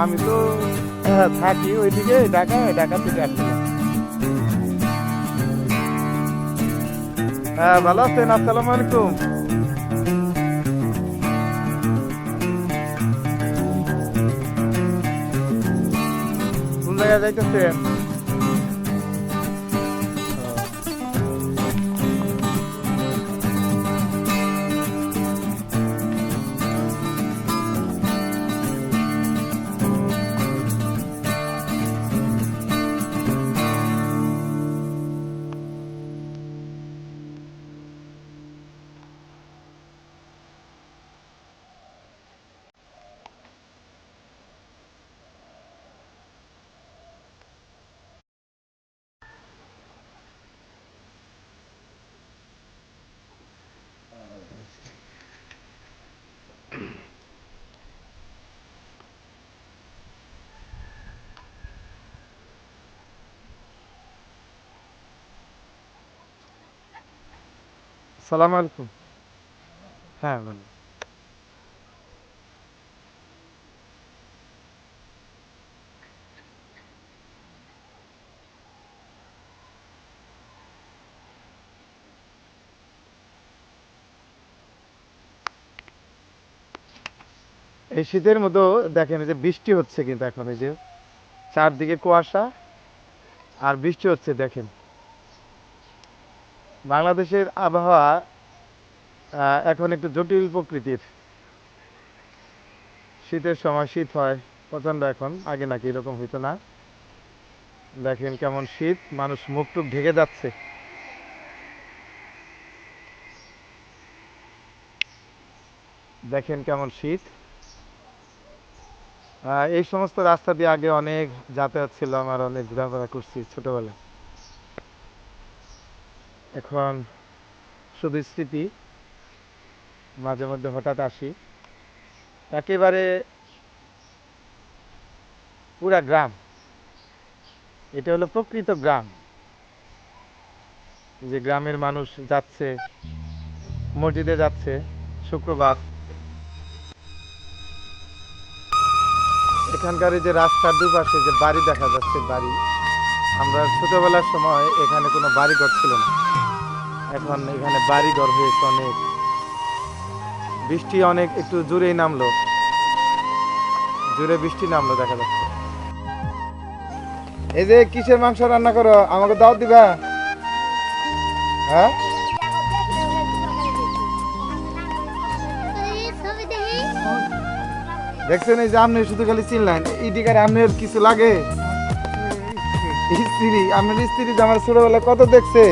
আমি তো থাকি ওইদিকে ঢাকায় ঢাকা থেকে আসি হ্যাঁ ভালো আছেন? আসসালামু আলাইকুম। কোন জায়গায় যাইতেছেন? সালাম আলাইকুম। হ্যাঁ বলুন। এই শীতের মধ্যেও দেখেন যে বৃষ্টি হচ্ছে কিন্তু এখন, এই যে চারদিকে কুয়াশা আর বৃষ্টি হচ্ছে, দেখেন। বাংলাদেশের আবহাওয়া এখন একটু জটিল প্রকৃতির। শীতের সময় শীত হয় প্রচণ্ড এখন, আগে নাকি এরকম হইতো না। দেখেন কেমন শীত, মানুষ মুখ টুক ঢেকে যাচ্ছে। দেখেন কেমন শীত। এই সমস্ত রাস্তা দিয়ে আগে অনেক যাতায়াত ছিল, আমার অনেক ঘোরাফেরা করছি ছোটবেলায়। এখন শুধু স্মৃতি মাঝে মধ্যে হঠাৎ আসি। একেবারে পুরা গ্রাম, এটা হলো প্রকৃত গ্রাম। যে গ্রামের মানুষ যাচ্ছে, মসজিদে যাচ্ছে, শুক্রবার। এখানকার যে রাস্তার দুপাশে যে বাড়ি দেখা যাচ্ছে, বাড়ি, আমরা ছোটবেলার সময় এখানে কোনো বাড়িঘর ছিল না। এখন এখানে বাড়িঘর হয়েছে অনেক। বৃষ্টি অনেক, একটু জোরেই নামলো। জোরে বৃষ্টি নামলো, দেখা যাচ্ছে। এই যে কিসের মাংস রান্না করো? আমাকে দাও দিবা। হ্যাঁ? দেখছেন এই যে আপনি শুধু খালি চিনলেন ইডিকার আপনার কিছু লাগে? স্ত্রী আপনার স্ত্রী যে আমার ছোটবেলায় কত দেখছে?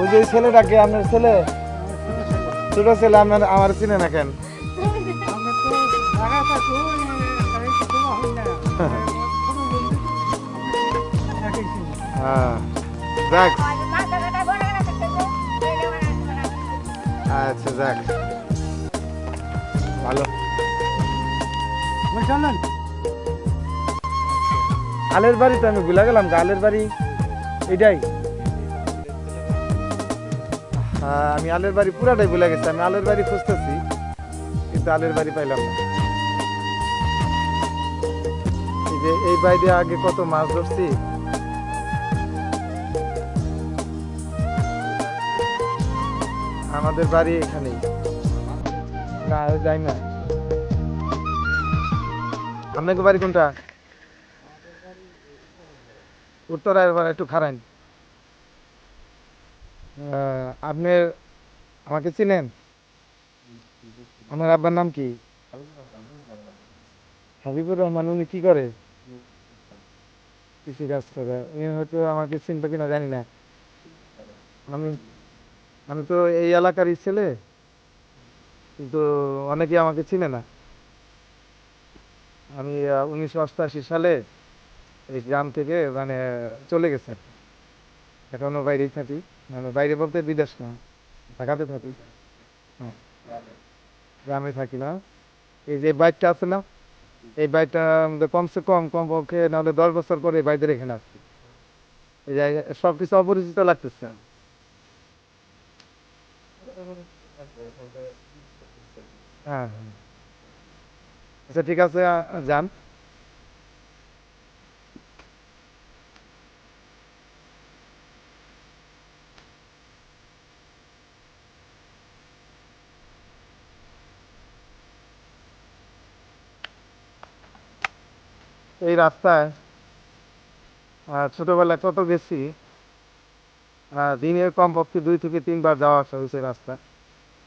ওই যে ছেলেটাকে আপনার ছেলে? ছোট ছেলে, আপনার, আমার চিনে না কেন? হ্যাঁ আচ্ছা যাক ভালো। আলের বাড়ি তো আমি ভুলে গেলাম আলের বাড়ি? এটাই। আমি আলের বাড়ি পুরাটাই ভুলে গেছি, আমি আলের বাড়ি খুঁজতেছি, কিন্তু আলের বাড়ি পাইলাম না। এই যে এই বাইরে আগে কত মাছ ধরছি। আমাদের বাড়ি এখানেই। না যাই না। আপনাকে বাড়ি কোনটা? উত্তরায় এবার একটু খারান আপনি আমাকে চিনেন? আমার আব্বার নাম কি? হাবিবুর রহমান, উনি কি করে? কৃষি কাজ করে। উনি হয়তো আমাকে চিনবে কিনা জানি না। আমি আমি তো এই এলাকারই ছেলে, কিন্তু অনেকে আমাকে চিনে না। আমি উনিশশো অষ্টআশি সালে এই গ্রাম থেকে মানে চলে গেছে এখনও বাইরেই থাকি। বাইরে বলতে বিদেশ না। ঢাকাতে থাকি। গ্রামে থাকি না। এই যে বাইকটা আছে না, এই বাইকটা কমসে কম কম পক্ষে নাহলে দশ বছর পরে এই বাইদের এখানে আসছি এই যে সব কিছু অপরিচিত লাগতেছে। হ্যাঁ হ্যাঁ। আচ্ছা ঠিক আছে যান। এই রাস্তায় ছোটবেলায় কত গেছি দিনের কমপক্ষে দুই থেকে তিনবার যাওয়া আসা হয়েছে রাস্তা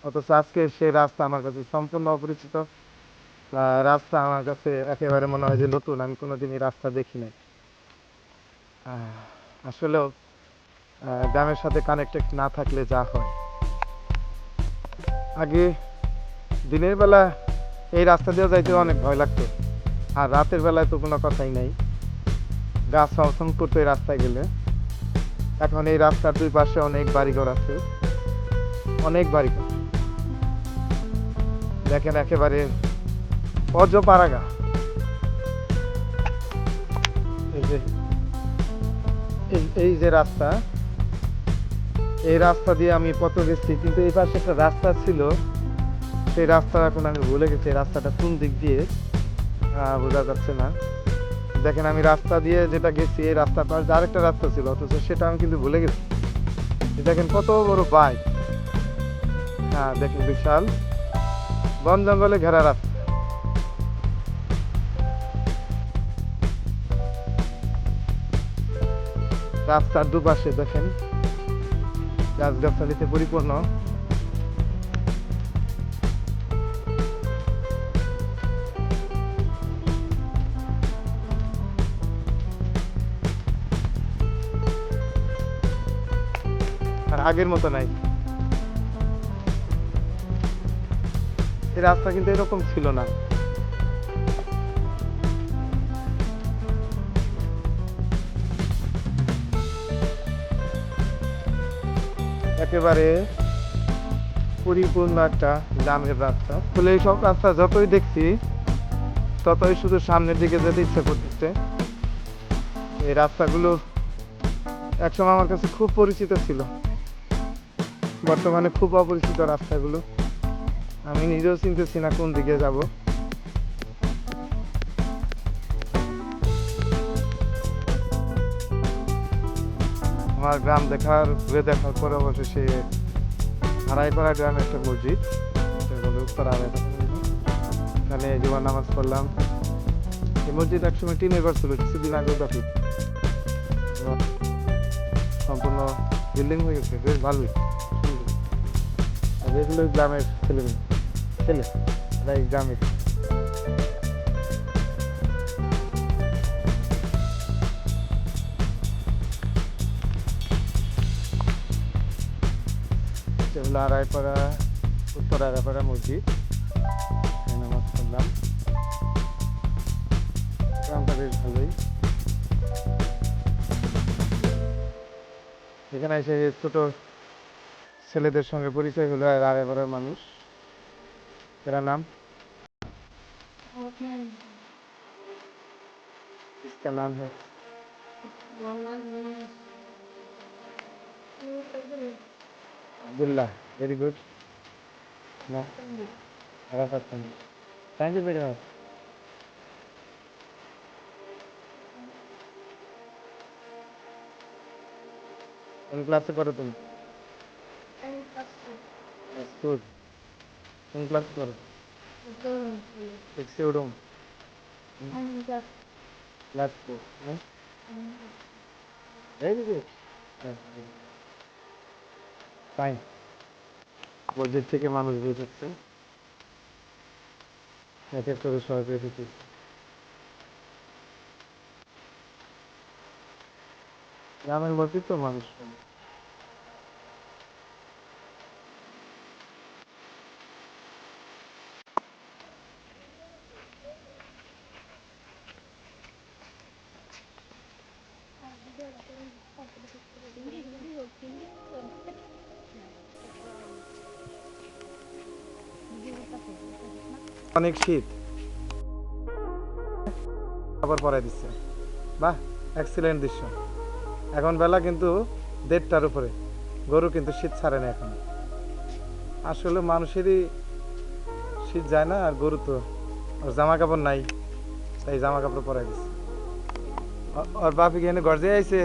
অথচ আজকে সেই রাস্তা আমার কাছে সম্পূর্ণ অপরিচিত। রাস্তা আমার কাছে একেবারে মনে হয় যে নতুন, আমি কোনোদিন এই রাস্তা দেখি নাই। আসলেও গ্রামের সাথে কানেক্টেড না থাকলে যা হয়। আগে দিনের বেলা এই রাস্তা দিয়ে যাইতে অনেক ভয় লাগতো। আর রাতের বেলায় তো কোনো কথাই নাই। গাছ সংরক্ষণ করতো রাস্তায় গেলে। এখন এই রাস্তার দুই পাশে অনেক বাড়িঘর আছে। অনেক বাড়িঘর। দেখেন একেবারে অজ পাড়াগা এই যে রাস্তা, এই রাস্তা দিয়ে আমি কত গেছি, কিন্তু এই পাশে একটা রাস্তা ছিল। সেই রাস্তা এখন আমি ভুলে গেছি রাস্তাটা কোন দিক দিয়ে? বোঝা যাচ্ছে না। দেখেন, আমি রাস্তা দিয়ে যেটা গেছি, এই রাস্তার পাশে আরেকটা রাস্তা ছিল, অথচ সেটা আমি কিন্তু ভুলে গেছি। দেখেন, কত বড় বাইক। হ্যাঁ দেখেন, বিশাল। বন জঙ্গলে ঘেরা রাস্তা। রাস্তার দুপাশে দেখেন, গাছগাছালিতে পরিপূর্ণ। আগের মতো নাই। এই রাস্তা কিন্তু এরকম ছিল না। একেবারে পরিপূর্ণ একটা গ্রামের রাস্তা। আসলে এইসব রাস্তা যতই দেখছি, ততই শুধু সামনের দিকে যেতে ইচ্ছা করতেছে। এই রাস্তাগুলো একসময় আমার কাছে খুব পরিচিত ছিল। বর্তমানে খুব অপরিচিত রাস্তাগুলো। আমি নিজেও চিনতেছি না কোন দিকে যাব। আমার গ্রাম দেখার, ঘুরে দেখার পরে অবশেষে হারাইপাড়া গ্রামে একটা মসজিদ। উত্তর। এখানে জীবন নামাজ পড়লাম। এই মসজিদ একসময় টিনের ঘর ছিল, কিছুদিন আগে দেখি বিল্ডিং হয়ে গেছে, বেশ ভালোই। আর এগুলো গ্রামের ছেলে মেয়ে, ছেলে এরা এই গ্রামের সেগুলো আড়াইপাড়া, উত্তর আড়াইপাড়া মসজিদ। নামাজ পড়লাম। গ্রামটা বেশ ভালোই। এখানে এসে ছোট ছেলেদের সঙ্গে পরিচয় হলো আর আড়াইপাড়ার মানুষ এরা নাম इसका नाम है अब्दुल्ला वेरी गुड ना अराफत खान कहाँ से बेटा কোন ক্লাসে পড়ো তুমি? কোন ক্লাসে পড়ো? সিক্সে ক্লাস ফোর হ্যাঁ তাই। থেকে মানুষ বেরোচ্ছে এক এক করে সবাই গ্রামের মধ্যে তো মানুষ অনেক শীত। আবার পরাই দিচ্ছে বাহ এক্সিলেন্ট দৃশ্য। এখন বেলা কিন্তু দেড়টার উপরে। গরু কিন্তু শীত ছাড়ে না এখন। আসলে মানুষেরই শীত যায় না আর গরু তো। ওর জামা কাপড় নাই, তাই জামা কাপড় পরাই দিছে। ওর বাপি এনে গর্জে আইছে?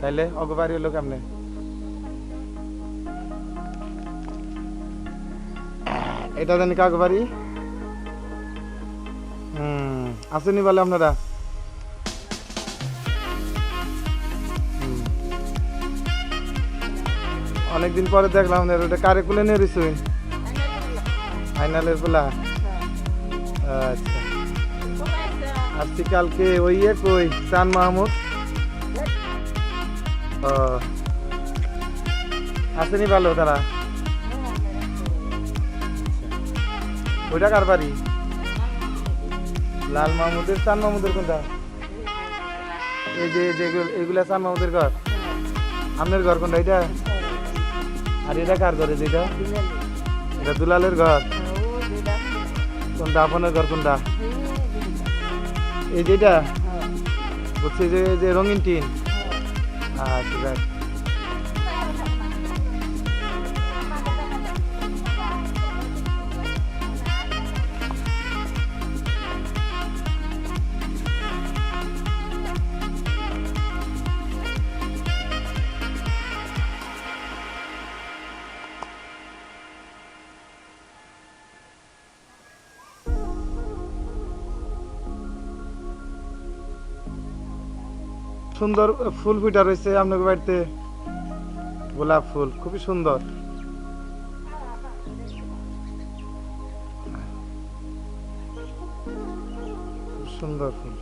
তাইলে অগো বাড়ি হলো কেমনে? এটা জানি কাগো বাড়ি। হুম, আসেনি বলে আপনারা? অনেকদিন পরে দেখলাম কারে কুলে নিয়ে ফাইনালের পোলা আচ্ছা। আসছি কালকে ওই ইয়ে কই চান মাহমুদ আসেনি ভালো তারা? ওইটা কার বাড়ি? লাল মাহমুদের চান মাহমুদের কোনটা? এই যে এগুলা চান মাহমুদের ঘর। আপনার ঘর কোনটা এটা আর এটা কার ঘরে যেটা এটা দুলালের ঘর। কোনটা? আপনার ঘর কোনটা? এই যেটা? বলছি যে রঙিন টিন? আচ্ছা সুন্দর ফুল ফুটা রয়েছে আপনার বাড়িতে। গোলাপ ফুল খুবই সুন্দর। সুন্দর ফুল।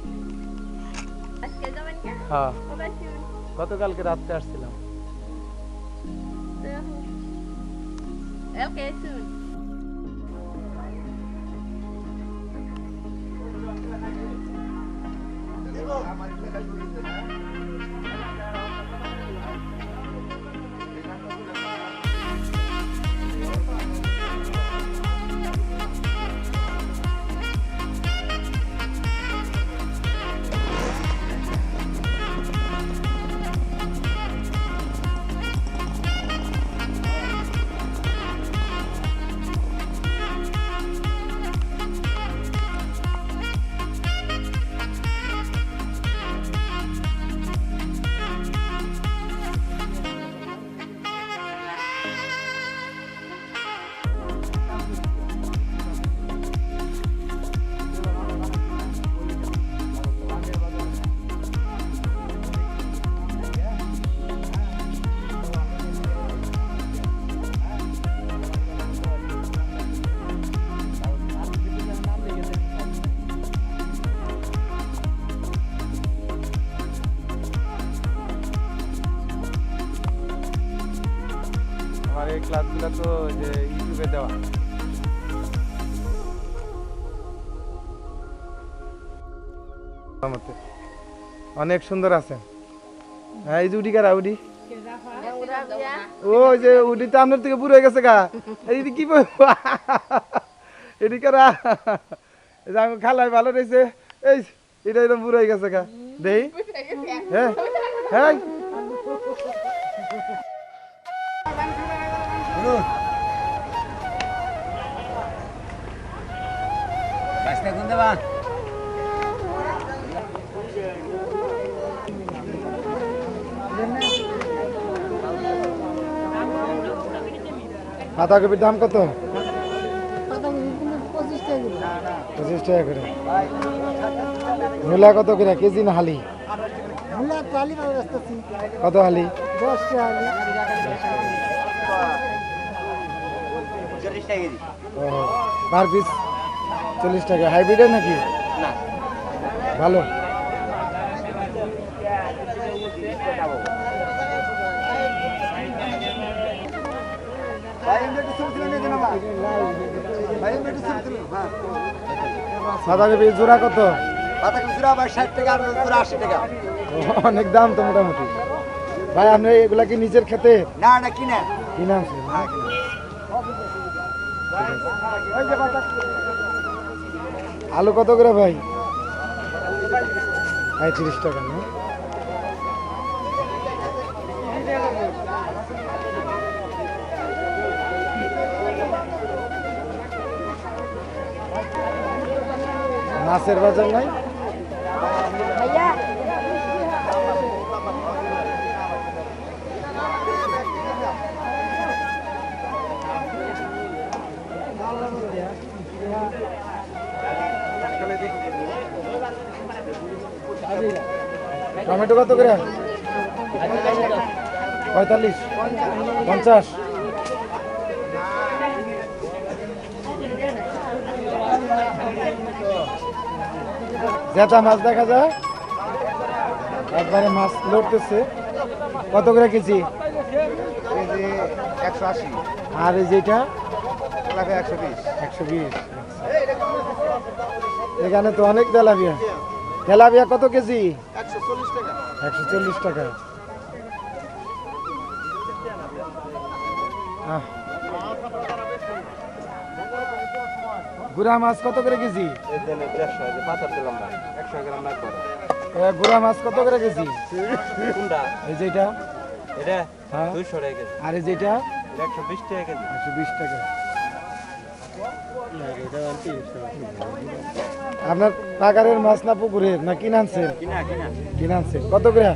হ্যাঁ। গতকালকে রাত্রে আসছিলাম। ওকে শুন ক্লাসগুলো তো যে ইউটিউবে দেওয়া। অনেক সুন্দর আছে। হ্যাঁ এই যে উডি কারা, উডি? ও যে উডি তো আপনার থেকে বুড়ো হয়ে গেছে গা। এই কি এডি কারা? খালাই ভালো রয়েছে। এই এটা এরকম বুড়ো হয়ে গেছে গা। দেই। হ্যাঁ হ্যাঁ। দেবা বাঁধাকপির দাম কত? পঁচিশ টাকা করে। মূলা কত করে? কেজি না হালি? কত হালি। দশ টাকা। পার পিস চল্লিশ টাকা। হাইব্রিডের নাকি? না। ভালো। বাঁধাকপি জোড়া কত? অনেক দাম তো মোটামুটি। ভাই আপনি এগুলা কি নিজের খেতে? না না কিনে। কিনে আলু কত করে ভাই? পঁয়ত্রিশ টাকা না? মাছের বাজার নাই? টমেটো কত করে? পঁয়তাল্লিশ। পঞ্চাশ। জেতা মাছ দেখা যায় একবারে মাছ লড়তেছে। কত করে কেজি? একশো আশি আর এই যেটা একশো বিশ। একশো বিশ। এখানে তো অনেক তেলাপিয়া। তেলাপিয়া কত কেজি? একশো চল্লিশ টাকা। গুড়া মাছ কত করে কেজি? গুড়া মাছ কত করে কেজি? এই যেটা এটা। হ্যাঁ। দুইশো টাকা কেজি। আর এই যেটা একশো বিশ টাকা কেজি। একশো বিশ টাকা। আপনার পাকারের মাছ না পুকুরের না কিনে আনছেন? কিনা আনছে কত করে?